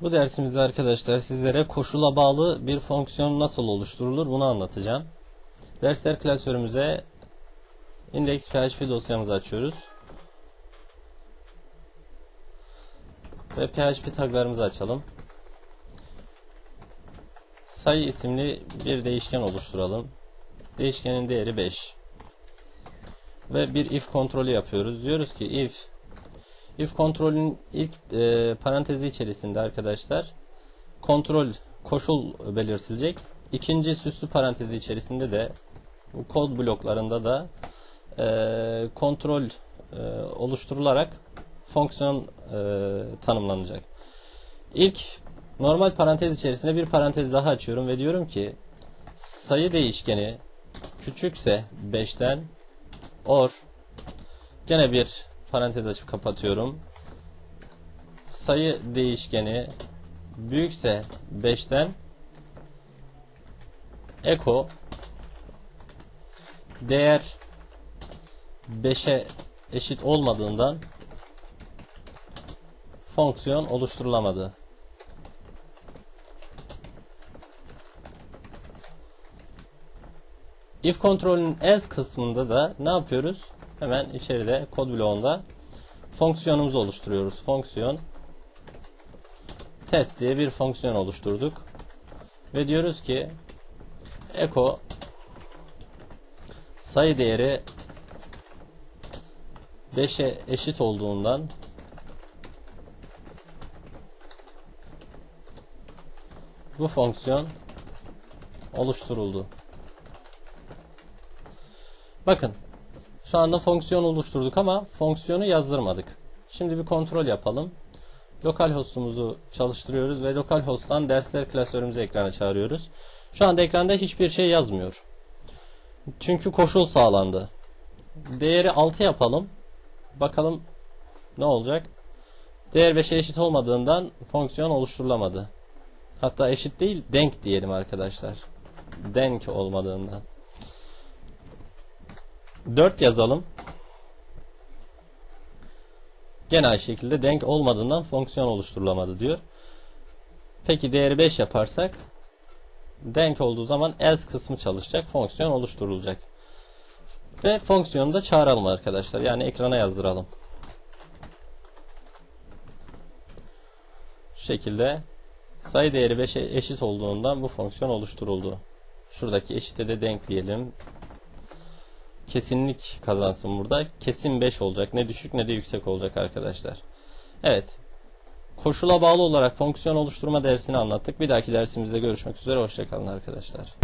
Bu dersimizde arkadaşlar sizlere koşula bağlı bir fonksiyon nasıl oluşturulur bunu anlatacağım. Dersler klasörümüze index php dosyamızı açıyoruz. Ve php taglarımızı açalım. Sayı isimli bir değişken oluşturalım. Değişkenin değeri 5. Ve bir if kontrolü yapıyoruz. Diyoruz ki if if kontrolün ilk e, parantezi içerisinde arkadaşlar kontrol koşul belirtilecek. İkinci süslü parantezi içerisinde de bu kod bloklarında da e, kontrol e, oluşturularak fonksiyon e, tanımlanacak. İlk normal parantez içerisinde bir parantez daha açıyorum ve diyorum ki sayı değişkeni küçükse 5'ten or gene bir parantez açıp kapatıyorum. Sayı değişkeni büyükse 5'ten eko değer 5'e eşit olmadığından fonksiyon oluşturulamadı. If kontrolünün else kısmında da ne yapıyoruz? Hemen içeride kod bloğunda fonksiyonumuzu oluşturuyoruz. Fonksiyon test diye bir fonksiyon oluşturduk. Ve diyoruz ki echo sayı değeri 5'e eşit olduğundan bu fonksiyon oluşturuldu. Bakın şu anda fonksiyon oluşturduk ama fonksiyonu yazdırmadık. Şimdi bir kontrol yapalım. Lokal hostumuzu çalıştırıyoruz ve lokal host'tan dersler klasörümüzü ekrana çağırıyoruz. Şu anda ekranda hiçbir şey yazmıyor. Çünkü koşul sağlandı. Değeri 6 yapalım. Bakalım ne olacak? Değer 5'e eşit olmadığından fonksiyon oluşturulamadı. Hatta eşit değil denk diyelim arkadaşlar. Denk olmadığından. 4 yazalım. Gene aynı şekilde denk olmadığından fonksiyon oluşturulamadı diyor. Peki değeri 5 yaparsak denk olduğu zaman else kısmı çalışacak. Fonksiyon oluşturulacak. Ve fonksiyonu da çağıralım arkadaşlar. Yani ekrana yazdıralım. Şu şekilde sayı değeri 5'e eşit olduğundan bu fonksiyon oluşturuldu. Şuradaki eşite de denk diyelim kesinlik kazansın burada. Kesin 5 olacak. Ne düşük ne de yüksek olacak arkadaşlar. Evet. Koşula bağlı olarak fonksiyon oluşturma dersini anlattık. Bir dahaki dersimizde görüşmek üzere. Hoşçakalın arkadaşlar.